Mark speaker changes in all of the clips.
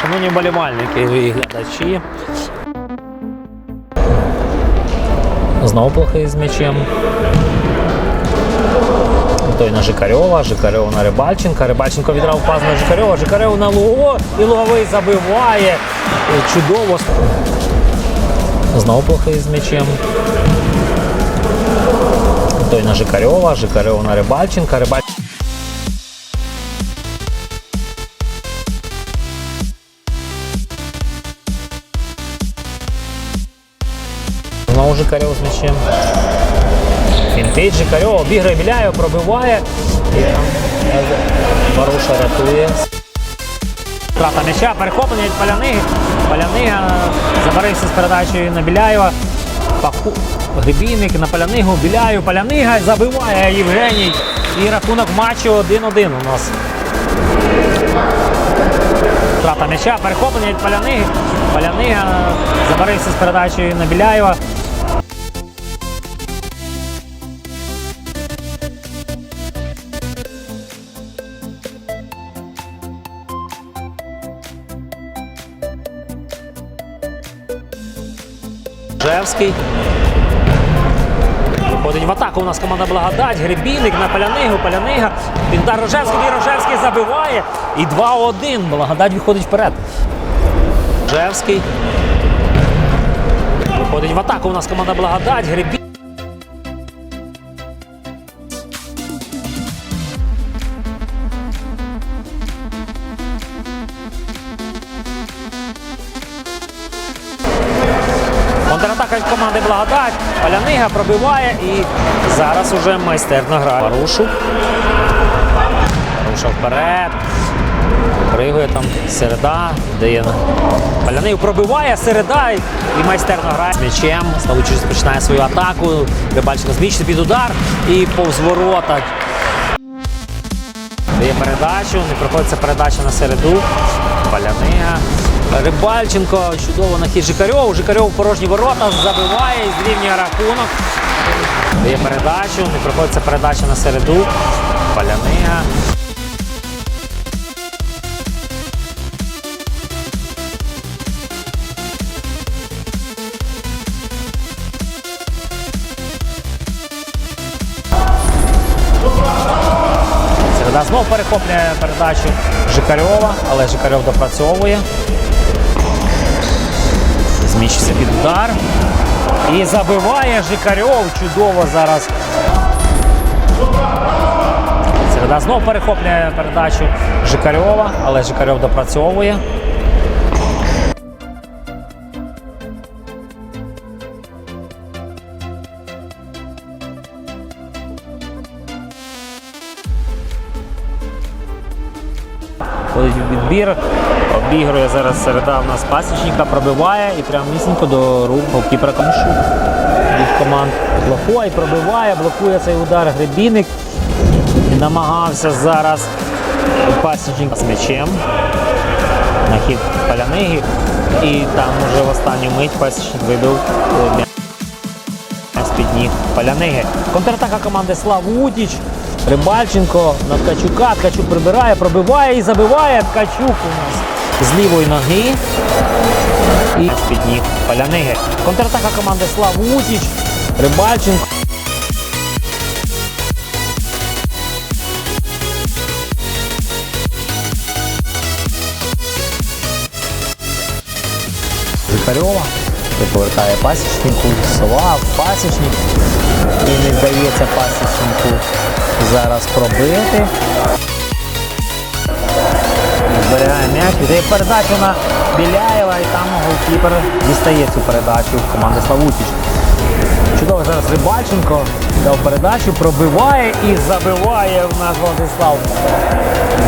Speaker 1: Шановні болівальники і глядачі. Знову плохий з м'ячем. Той на Жикарьова, Жикарьов на Рибальченка. Рибальченко відрав пас на Жикарьова, Жикарьов на Луго і Луговий забиває. Чудово. Знову плохий з м'ячем. Той на Жикарьова, Жикарьов на Рибальченка. Рибаль... Знову Жикарьов з м'ячем. Фінтить Жикарьов, обіграє Біляєв, пробиває. Е, Варуша рятує. Втрата м'яча, перехоплення від Паляниги. Палянига забарився з передачею на Біляєва. Гребінник на Палянигу, Біляєв, Палянига забиває Євгеній. І рахунок матчу 1-1 у нас. Втрата м'яча, перехоплення від Паляниги. Палянига забарився з передачею на Біляєва. Жевський. Виходить в атаку. У нас команда Благодать. Гребінник на Палянигу. Палянига. Піддар Рожевський. Рожевський забиває. І 2-1. Благодать виходить вперед. Рожевський. Виходить в атаку. У нас команда Благодать. Гребінник. Команди Благодать. Палянига пробиває і зараз уже майстерно грає. Парушу. Паруша вперед. Пригує там середа, дає. Паляник пробиває середа і майстерно грає з м'ячем. Ставучий розпочинає свою атаку. Рибальченко змічити під удар і повз ворота. Дає передачу, не проходиться передача на середу. Палянига. Рибальченко чудово на хід Жикарьов. Жикарьов порожні ворота забиває і зрівнює рахунок. Дає передачу, не проходиться передача на середу. Палянига. Середа знов перехоплює передачу Жикарьова, але Жикарьов допрацьовує. Зміщиться під удар. І забиває Жикарьов. Чудово зараз. Середа знов перехоплює передачу Жикарьова, але Жикарьов допрацьовує. Ходить в відбір, обігрує зараз середа в нас пасічника, пробиває і прямо місенько до рук голкіпера Камушу. Від команд блокує, пробиває, блокує цей удар гребінник. І намагався зараз пасічник з м'ячем. На хід Паляниги. І там уже в останню мить пасічник вибив е, з-під ніг Паляниги. Контратака команди Славутіч. Рибальченко на Ткачука. Ткачук прибирає, пробиває і забиває. Ткачук у нас з лівої ноги. І з-під ніг Паляниги. Контратака команди Славутіч. Рибальченко. Жихарьова. Повертає пасічнику, слав, пасічник. І не вдається пасічнику зараз пробити. Зберігає м'яч, віддає передачу на Біляєва і там голкіпер дістає цю передачу команди Славутіч. Рибальченко дав передачу, пробиває і забиває в нас Владислав.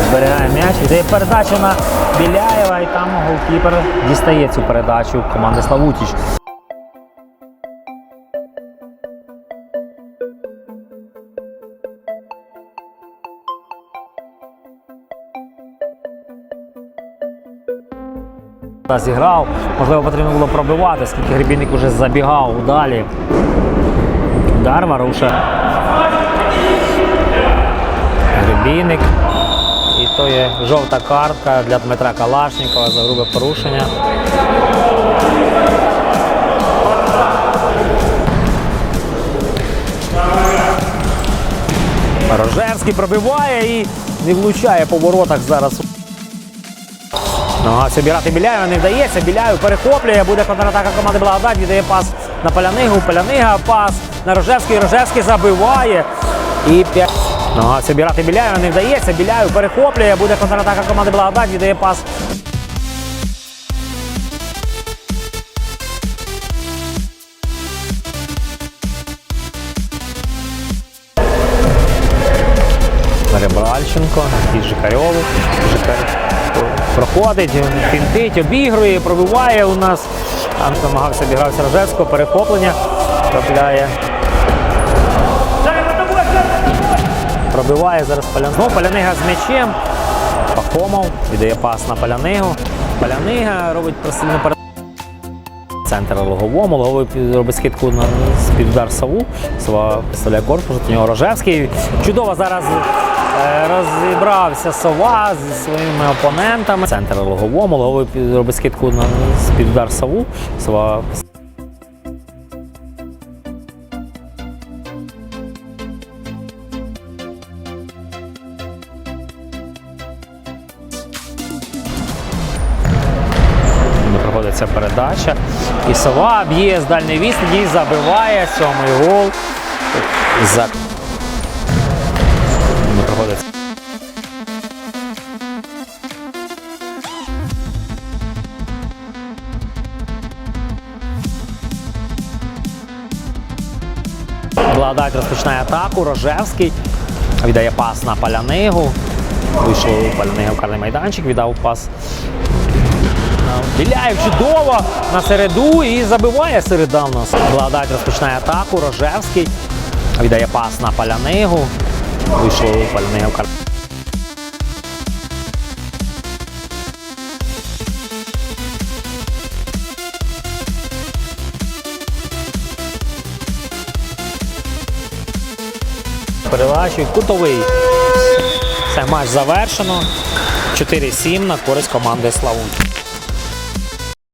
Speaker 1: Зберігає м'яч, віддає передачу на Біляєва і там голкіпер дістає цю передачу команди Славутіч. Зіграв, можливо, потрібно було пробивати, оскільки Гребінник вже забігав далі. Удар Варуша. Олійник. І то є жовта картка для Дмитра Калашнікова за грубе порушення. Рожевський пробиває і не влучає по воротах зараз. Намагався обіграти Біляєва, не вдається. Біляєв перехоплює, буде контратака команди Благодать, віддає пас на Полянигу. Полянига пас на Рожевський. Рожевський забиває. І п'ять. Намагався обіграти Біляєва, не вдається. Біляєв перехоплює, буде контратака команди Благодать, віддає пас. Ребральченко, і Жикарьову. Жикар проходить, фінтить, обігрує, пробиває у нас. Там намагався обігрався Рожевського, перехоплення. Трапляє. Пробиває зараз паляну. Палянига з м'ячем. Пахомов віддає пас на Палянигу. Палянига робить просильну перед. Центр Логовому. Логовий робить скидку на співдар Саву. Сова представляє корпус, у нього Рожевський. Чудово зараз е, розібрався Сова зі своїми опонентами. Центр Логовому. Логовий робить скидку на співдар Саву. Сова передача. І сова б'є з дальньої відстані і забиває сьомий гол. За... Не проходиться. Благодать розпочинає атаку. Рожевський віддає пас на Палянигу. Вийшов Палянига в карний майданчик, віддав пас Біляєв чудово на середу і забиває середа в нас. Благодать розпочинає атаку. Рожевський віддає пас на Палянигу. Вийшов Палянига в. Перелачує кутовий. Все, матч завершено. 4-7 на користь команди Славут.